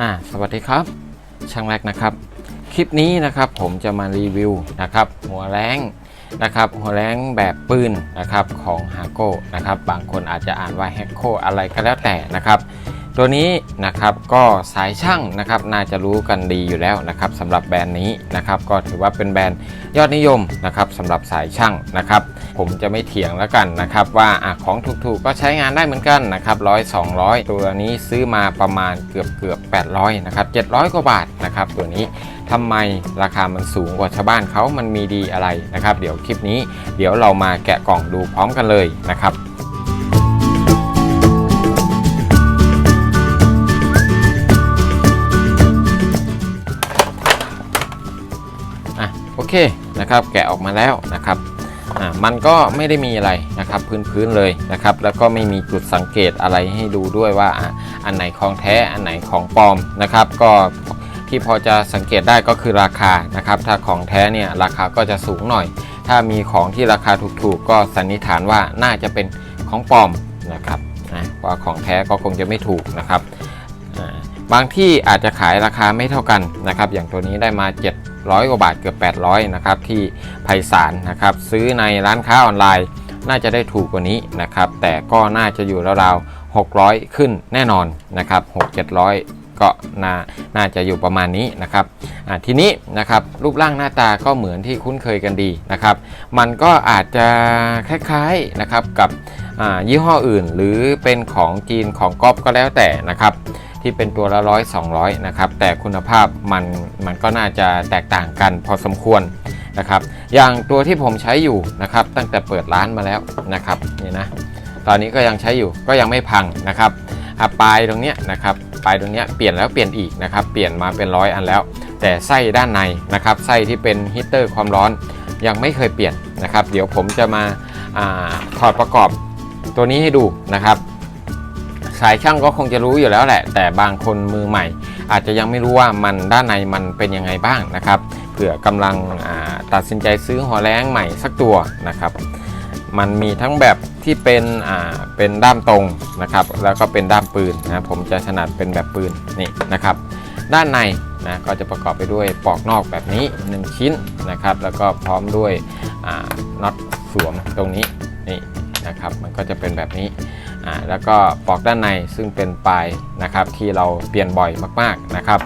อ่าสวัสดีครับ ช่างแรกนะครับ คลิปนี้นะครับผมจะมารีวิวนะครับ หัวแรงนะครับหัวแรงแบบปืนนะครับของฮาโก้นะครับ บางคนอาจจะอ่านว่าแฮกโคอะไรก็แล้วแต่นะครับ ตัวนี้นะครับก็สายช่างนะครับน่าจะรู้กันดีอยู่แล้วนะครับสำหรับแบรนด์นี้นะครับก็ถือว่าเป็นแบรนด์ยอดนิยมนะครับสำหรับสายช่างนะครับผมจะไม่เถียงแล้วกันนะครับว่าอของถูกๆก็ใช้งานได้เหมือนกันนะครับร้อยสองร้อยตัวนี้ซื้อมาประมาณเกือบเกือบ800นะครับ700กว่าบาทนะครับตัวนี้ทำไมราคามันสูงกว่าชาวบ้านเขามันมีดีอะไรนะครับ เดี๋ยวคลิปนี้เดี๋ยวเรามาแกะกล่องดูพร้อมกันเลยนะครับ เคนะครับแกะออกมาแล้วนะครับอะมันก็ไม่ได้มีอะไรนะครับพื้นๆเลยนะครับ แล้วก็ไม่มีจุดสังเกตอะไรให้ดูด้วยว่าอะอันไหนของแท้อันไหนของปลอมนะครับ ก็ที่พอจะสังเกตได้ก็คือราคานะครับ ถ้าของแท้เนี่ยราคาก็จะสูงหน่อย ถ้ามีของที่ราคาถูกๆ ก็สันนิษฐานว่าน่าจะเป็นของปลอมนะครับว่าของแท้ก็คงจะไม่ถูกนะครับอ่าบางที่อาจจะขายราคาไม่เท่ากันนะครับ อย่างตัวนี้ได้มา 700 กว่าบาทเกือบ 800 นะครับที่ไพศาลนะครับซื้อในร้านค้าออนไลน์ น่าจะได้ถูกกว่านี้นะครับแต่ก็น่าจะอยู่ราวๆ600 ขึ้นแน่นอนนะครับ6 700ก็น่าน่าจะอยู่ประมาณนี้นะครับทีนี้นะครับรูปร่างหน้าตาก็เหมือนที่คุ้นเคยกันดีนะครับ มันก็อาจจะคล้ายๆนะครับกับยี่ห้ออื่น หรือเป็นของจีนของก๊อปก็แล้วแต่นะครับ ที่เป็นตัวละร้อยสองร้อยนะครับแต่คุณภาพมันมันก็น่าจะแตกต่างกันพอสมควรนะครับ อย่างตัวที่ผมใช้อยู่นะครับ ตั้งแต่เปิดร้านมาแล้วนะครับนี่นะตอนนี้ก็ยังใช้อยู่ก็ยังไม่พังนะครับปลายตรงเนี้ยนะครับปลายตรงเนี้ยเปลี่ยนแล้วเปลี่ยนอีกนะครับเปลี่ยนมาเป็นร้อยอันแล้ว แต่ไส้ด้านในนะครับไส้ที่เป็นฮีเตอร์ความร้อนยังไม่เคยเปลี่ยนนะครับ เดี๋ยวผมจะมาอาถอดประกอบตัวนี้ให้ดูนะครับ สายช่างก็คงจะรู้อยู่แล้วแหละ แต่บางคนมือใหม่ อาจจะยังไม่รู้ว่ามันด้านในมันเป็นยังไงบ้างนะครับเผื่อกำลังตัดสินใจซื้อหัวแรงใหม่สักตัวนะครับ มันมีทั้งแบบที่เป็นเป็นด้ามตรงนะครับ แล้วก็เป็นด้ามปืนนะผมจะถนัดเป็นแบบปืนนี่นะครับ ด้านในนะก็จะประกอบไปด้วยปลอกนอกแบบนี้ 1 ชิ้นนะครับ แล้วก็พร้อมด้วยน็อตสวมตรงนี้นี่ นะครับ มันก็จะเป็นแบบนี้อ่าแล้วก็ปลอกด้านในซึ่งเป็นปลายนะครับที่เราเปลี่ยนบ่อยมากๆนะครับ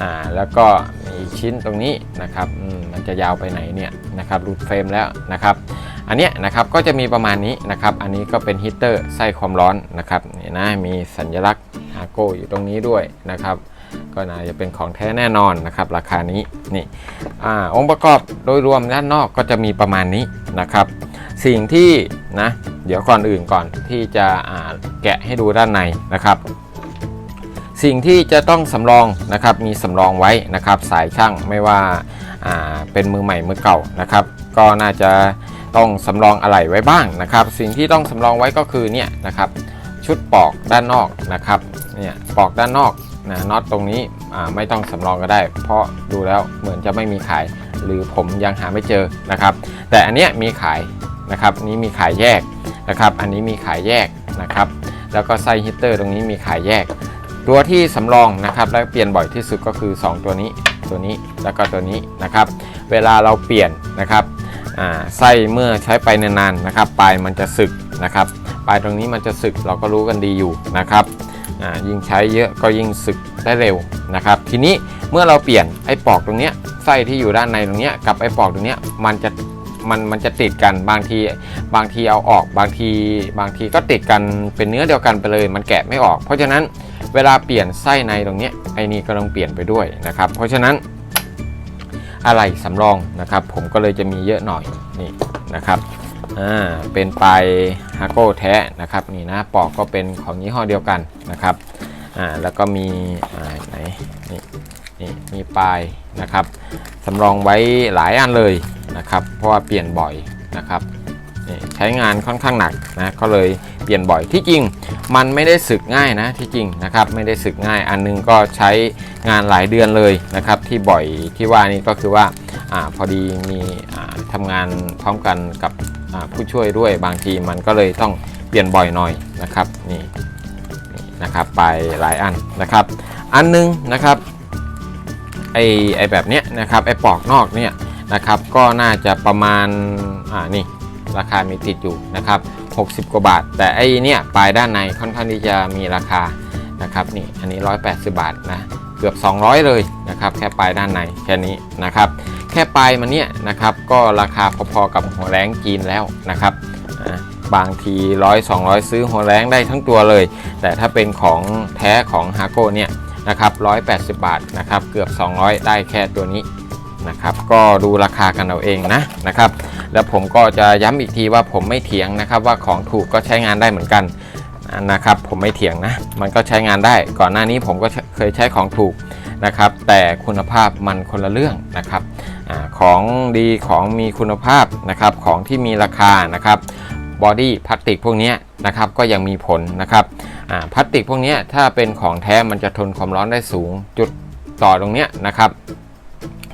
อ่าแล้วก็มีอีกชิ้นตรงนี้นะครับมันจะยาวไปไหนเนี่ยนะครับรูดเฟรมแล้วนะครับ อันเนี้ยนะครับก็จะมีประมาณนี้นะครับ อันนี้ก็เป็นฮีตเตอร์ไส้ความร้อนนะครับนี่นะมีสัญลักษณ์ฮาโก้อยู่ตรงนี้ด้วยนะครับก็น่าจะเป็นของแท้แน่นอนนะครับ ราคานี้นี่อาองค์ประกอบโดยรวมด้านนอกก็จะมีประมาณนี้นะครับ สิ่งที่นะเดี๋ยวก่อนอื่นก่อนที่จะแกะให้ดูด้านในนะครับ สิ่งที่จะต้องสำรองนะครับมีสำรองไว้นะครับ สายช่างไม่ว่าาเป็นมือใหม่มือเก่านะครับ ก็น่าจะต้องสำรองอะไหล่ไว้บ้างนะครับ สิ่งที่ต้องสำรองไว้ก็คือเนี่ยนะครับชุดปอกด้านนอกนะครับเนี่ยปอกด้านนอกนะน็อตตรงนี้ไม่ต้องสำรองก็ได้ เพราะดูแล้วเหมือนจะไม่มีขายหรือผมยังหาไม่เจอนะครับ แต่อันเนี้ยมีขาย นะครับนี้มีขายแยกนะครับอันนี้มีขายแยกนะครับแล้วก็ไส้ฮีตเตอร์ตรงนี้มีขายแยก ตัวที่สำรองนะครับและเปลี่ยนบ่อยที่สุดก็คือ 2 ตัวนี้ตัวนี้แล้วก็ตัวนี้นะครับเวลาเราเปลี่ยนนะครับไส้เมื่อใช้ไปนานๆนะครับปลายมันจะสึกนะครับปลายตรงนี้มันจะสึกเราก็รู้กันดีอยู่นะครับยิ่งใช้เยอะก็ยิ่งสึกได้เร็วนะครับ ทีนี้เมื่อเราเปลี่ยนไอ้ปอกตรงเนี้ยไส้ที่อยู่ด้านในตรงเนี้ยกับไอ้ปอกตรงเนี้ยมันจะ มันมันจะติดกันบางทีบางทีเอาออกบางทีบางทีก็ติดกันเป็นเนื้อเดียวกันไปเลย มันแกะไม่ออก เพราะฉะนั้นเวลาเปลี่ยนไส้ในตรงนี้ไอ้นี่ก็ต้องเปลี่ยนไปด้วยนะครับ เพราะฉะนั้นอะไรสำรองนะครับ ผมก็เลยจะมีเยอะหน่อยนี่นะครับอ่าเป็นปลายฮาโก้แท้นะครับนี่นะปอกก็เป็นของยี่ห้อเดียวกันนะครับอ่าแล้วก็มีอ่าไหนนี่นี่มีปลาย นะครับสำรองไว้หลายอันเลยนะครับเพราะว่าเปลี่ยนบ่อยนะครับใช้งานค่อนข้างหนักนะก็เลยเปลี่ยนบ่อยที่จริงมันไม่ได้สึกง่ายนะที่จริงนะครับไม่ได้สึกง่ายอันนึงก็ใช้งานหลายเดือนเลยนะครับที่บ่อยที่ว่านี่ก็คือว่าอพอดีมีอ่าทำงานพร้อมกันกับผู้ช่วยด้วยบางทีมันก็เลยต้องเปลี่ยนบ่อยหน่อยนะครับนี่นะครับไปหลายอันนะครับ อันหนึงนะครับ ไอไอแบบเนี้ยนะครับไอปลอกนอกเนี่ยนะครับก็น่าจะประมาณอ่านี่ราคามีติดอยู่นะครับ60 กว่าบาท แต่ไอเนี่ยปลายด้านในค่อนข้างที่จะมีราคานะครับนี่อันนี้ 180 บาทนะเกือบ 200 เลยนะครับแค่ปลายด้านในแค่นี้นะครับแค่ปลายมันเนี่ยนะครับก็ราคาพอๆกับหัวแรงจีนแล้วนะครับบางทีร้อย200ซื้อหัวแรงได้ทั้งตัวเลย แต่ถ้าเป็นของแท้ของฮาโก้เนี่ย นะครับ180 บาทนะครับเกือบ 200 ได้แค่ตัวนี้นะครับก็ดูราคากันเอาเองนะนะครับแล้วผมก็จะย้ำอีกทีว่าผมไม่เถียงนะครับว่าของถูกก็ใช้งานได้เหมือนกันนะครับผมไม่เถียงนะมันก็ใช้งานได้ก่อนหน้านี้ผมก็เคยใช้ของถูกนะครับแต่คุณภาพมันคนละเรื่องนะครับอของดีของมีคุณภาพนะครับของที่มีราคานะครับ บอดี้พลาสติกพวกนี้นะครับก็ยังมีผลนะครับพลาสติกพวกนี้ถ้าเป็นของแท้มันจะทนความร้อนได้สูง จุดต่อตรงเนี้ยนะครับ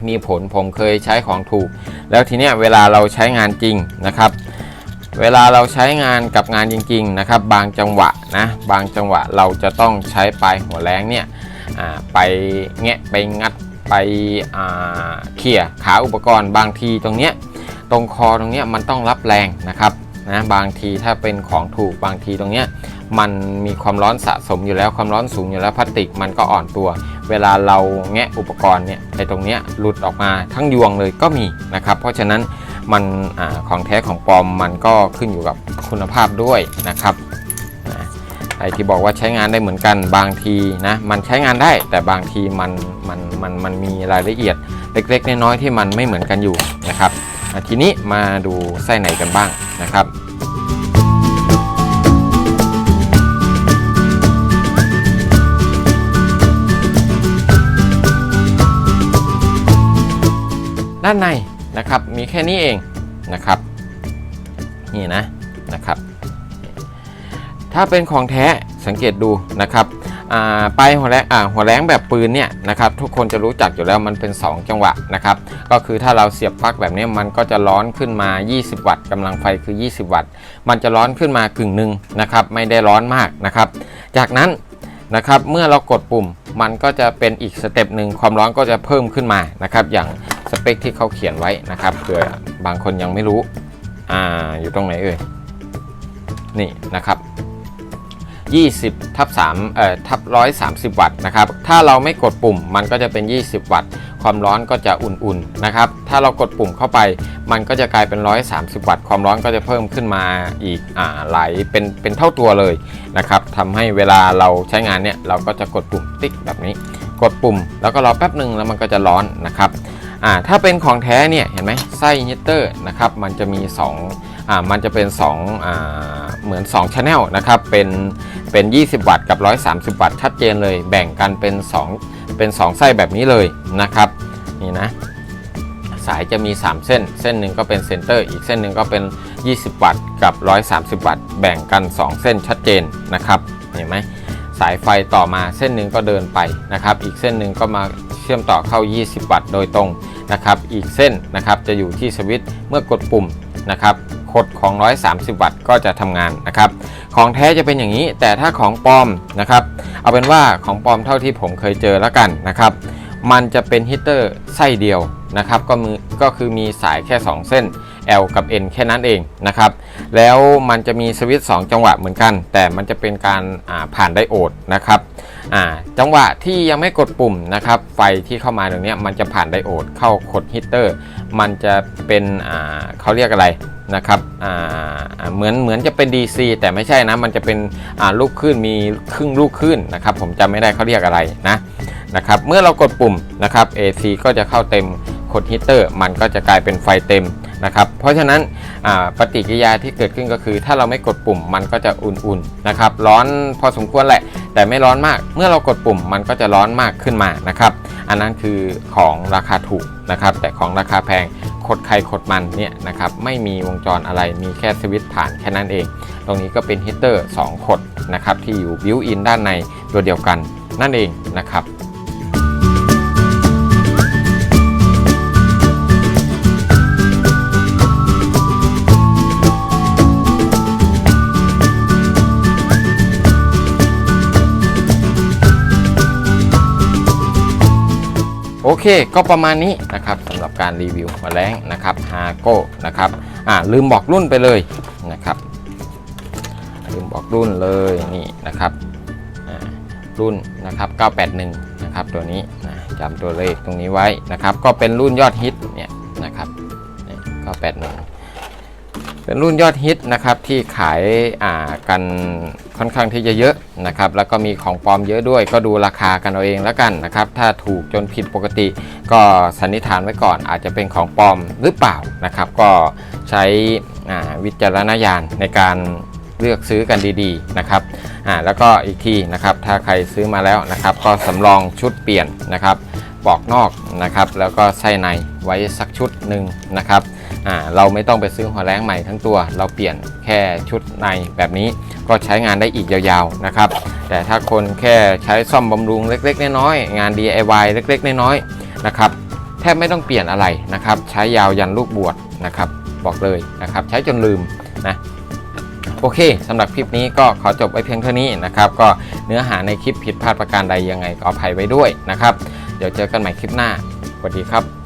มีผลผมเคยใช้ของถูก แล้วทีเนี้ยเวลาเราใช้งานจริงนะครับเวลาเราใช้งานกับงานจริงๆนะครับ บางจังหวะนะบางจังหวะเราจะต้องใช้ปลายหัวแรงเนี่ยไปแงะไปงัดไปเขี่ยขาอุปกรณ์บางทีตรงเนี้ยตรงคอตรงเนี้ยมันต้องรับแรงนะครับ นะบางทีถ้าเป็นของถูกบางทีตรงเนี้ยมันมีความร้อนสะสมอยู่แล้วความร้อนสูงอยู่แล้วพลาสติกมันก็อ่อนตัว เวลาเราแงะอุปกรณ์เนี่ยไอ้ตรงเนี้ยหลุดออกมาทั้งยวงเลยก็มีนะครับ เพราะฉะนั้นมันอของแท้ของปลอมมันก็ขึ้นอยู่กับคุณภาพด้วยนะครับนะไอ้ที่บอกว่าใช้งานได้เหมือนกันบางทีนะมันใช้งานได้แต่บางทีมันมันมันมันมีรายละเอียดเล็กๆน้อยๆที่มันไม่เหมือนกันอยู่นะครับ ทีนี้มาดูไส้ในกันบ้างนะครับด้านในนะครับมีแค่นี้เองนะครับนี่นะนะครับ ถ้าเป็นของแท้สังเกตดูนะครับ ปลายหัวแรงหัวแรงแบบปืนเนี่ยนะครับทุกคนจะรู้จักอยู่แล้วมันเป็น 2 จังหวะนะครับก็คือถ้าเราเสียบปลั๊กแบบนี้มันก็จะร้อนขึ้นมา 20 วัตต์กำลังไฟคือ 20 วัตต์ มันจะร้อนขึ้นมากึ่งหนึ่งนะครับไม่ได้ร้อนมากนะครับจากนั้นนะครับเมื่อเรากดปุ่มมันก็จะเป็นอีกสเต็ปหนึ่งความร้อนก็จะเพิ่มขึ้นมานะครับอย่างสเปคที่เขาเขียนไว้นะครับเผื่อบางคนยังไม่รู้อ่าอยู่ตรงไหนเอ่ยนี่นะครับ 20ทับ3เอ่อทับ130 วัตต์นะครับ ถ้าเราไม่กดปุ่มมันก็จะเป็น 20 วัตต์ ความร้อนก็จะอุ่นๆนะครับ ถ้าเรากดปุ่มเข้าไป มันก็จะกลายเป็น 130 วัตต์ ความร้อนก็จะเพิ่มขึ้นมาอีกอ่าหลเป็นเป็นเท่าตัวเลยนะครับทำให้เวลาเราใช้งานเนี่ย เราก็จะกดปุ่มติ๊กแบบนี้ กดปุ่ม แล้วก็รอแป๊บหนึ่งแล้วมันก็จะร้อนนะครับอ่าถ้าเป็นของแท้เนี่ยเห็นไหมไส้ฮีตเตอร์นะครับมันจะมี 2 อ่ามันจะเป็น2อ่าเหมือน2 channel นะครับเป็นเป็น 20 วัตต์กับ 130 วัตต์ชัดเจนเลย แบ่งกันเป็น 2 เป็น 2 ไส้แบบนี้เลยนะครับนี่นะสายจะมี 3 เส้น เส้นหนึ่งก็เป็นเซนเตอร์อีกเส้นหนึ่งก็เป็น 20 วัตต์กับ 130 วัตต์แบ่งกัน 2 เส้นชัดเจนนะครับเห็นไหมสายไฟต่อมาเส้นหนึ่งก็เดินไปนะครับ อีกเส้นหนึ่งก็มาเชื่อมต่อเข้า 20 วัตต์โดยตรงนะครับ อีกเส้นนะครับจะอยู่ที่สวิตช์เมื่อกดปุ่มนะครับ ขดของ 130 วัตต์ก็จะทำงานนะครับ ของแท้จะเป็นอย่างนี้ แต่ถ้าของปลอมนะครับ เอาเป็นว่าของปลอมเท่าที่ผมเคยเจอแล้วกันนะครับ มันจะเป็นฮีเตอร์ไส้เดียวนะครับ ก็มือก็คือมีสายแค่ 2 เส้น L กับ N แค่นั้นเองนะครับ แล้วมันจะมีสวิตช์2จังหวะเหมือนกัน แต่มันจะเป็นการผ่านไดโอดนะครับจังหวะที่ยังไม่กดปุ่มนะครับไฟที่เข้ามาตรงนี้มันจะผ่านไดโอดเข้าคดฮีเตอร์ มันจะเป็นเขาเรียกอะไรนะครับเหมือนเหมือนจะเป็น DC แต่ไม่ใช่นะ มันจะเป็นลูกคลื่นมีครึ่งลูกคลื่นนะครับ ผมจำไม่ได้เขาเรียกอะไรนะนะครับ เมื่อเรากดปุ่มนะครับ AC ก็จะเข้าเต็มคดฮีเตอร์ มันก็จะกลายเป็นไฟเต็ม นะครับ เพราะฉะนั้นปฏิกิริยาที่เกิดขึ้นก็คือ ถ้าเราไม่กดปุ่มมันก็จะอุ่นๆนะครับ ร้อนพอสมควรแหละ แต่ไม่ร้อนมาก เมื่อเรากดปุ่มมันก็จะร้อนมากขึ้นมานะครับ อันนั้นคือของราคาถูกนะครับ แต่ของราคาแพงคดใครคดมันเนี่ยนะครับไม่มีวงจรอะไรมีแค่สวิตช์ผ่านแค่นั้นเอง ตรงนี้ก็เป็นฮีเตอร์2ขดนะครับที่อยู่บิวอินด้านในตัวเดียวกันนั่นเองนะครับ โอเค ก็ประมาณนี้นะครับสำหรับการรีวิวแมลงนะครับฮาโก้นะครับอ่าลืมบอกรุ่นไปเลยนะครับ ลืมบอกรุ่นเลยนี่นะครับอ่ารุ่นนะครับ 981 นะครับ ตัวนี้นะจำตัวเลขตรงนี้ไว้นะครับ ก็เป็นรุ่นยอดฮิตเนี่ยนะครับนี่981 เป็นรุ่นยอดฮิตนะครับที่ขายอ่ากันค่อนข้างที่จะเยอะนะครับแล้วก็มีของปลอมเยอะด้วย ก็ดูราคากันเอาเองแล้วกันนะครับถ้าถูกจนผิดปกติ ก็สันนิษฐานไว้ก่อน อาจจะเป็นของปลอมหรือเปล่านะครับ ก็ใช้วิจารณญาณในการเลือกซื้อกันดีๆนะครับอ่าแล้วก็อีกทีนะครับถ้าใครซื้อมาแล้วนะครับ ก็สำรองชุดเปลี่ยนนะครับปอกนอกนะครับ แล้วก็ไส้ในไว้สักชุดหนึ่งนะครับ อ่าเราไม่ต้องไปซื้อหัวแรงใหม่ทั้งตัว เราเปลี่ยนแค่ชุดในแบบนี้ก็ใช้งานได้อีกยาวๆนะครับ แต่ถ้าคนแค่ใช้ซ่อมบำรุงเล็กๆน้อยๆงาน DIY เล็กๆน้อยๆนะครับแทบไม่ต้องเปลี่ยนอะไรนะครับ ใช้ยาวยันลูกบวชนะครับ บอกเลยนะครับ ใช้จนลืมนะโอเคสำหรับคลิปนี้ก็ขอจบไว้เพียงเท่านี้นะครับ ก็เนื้อหาในคลิปผิดพลาดประการใดยังไงก็อภัยไว้ด้วยนะครับ เดี๋ยวเจอกันใหม่คลิปหน้าสวัสดีครับ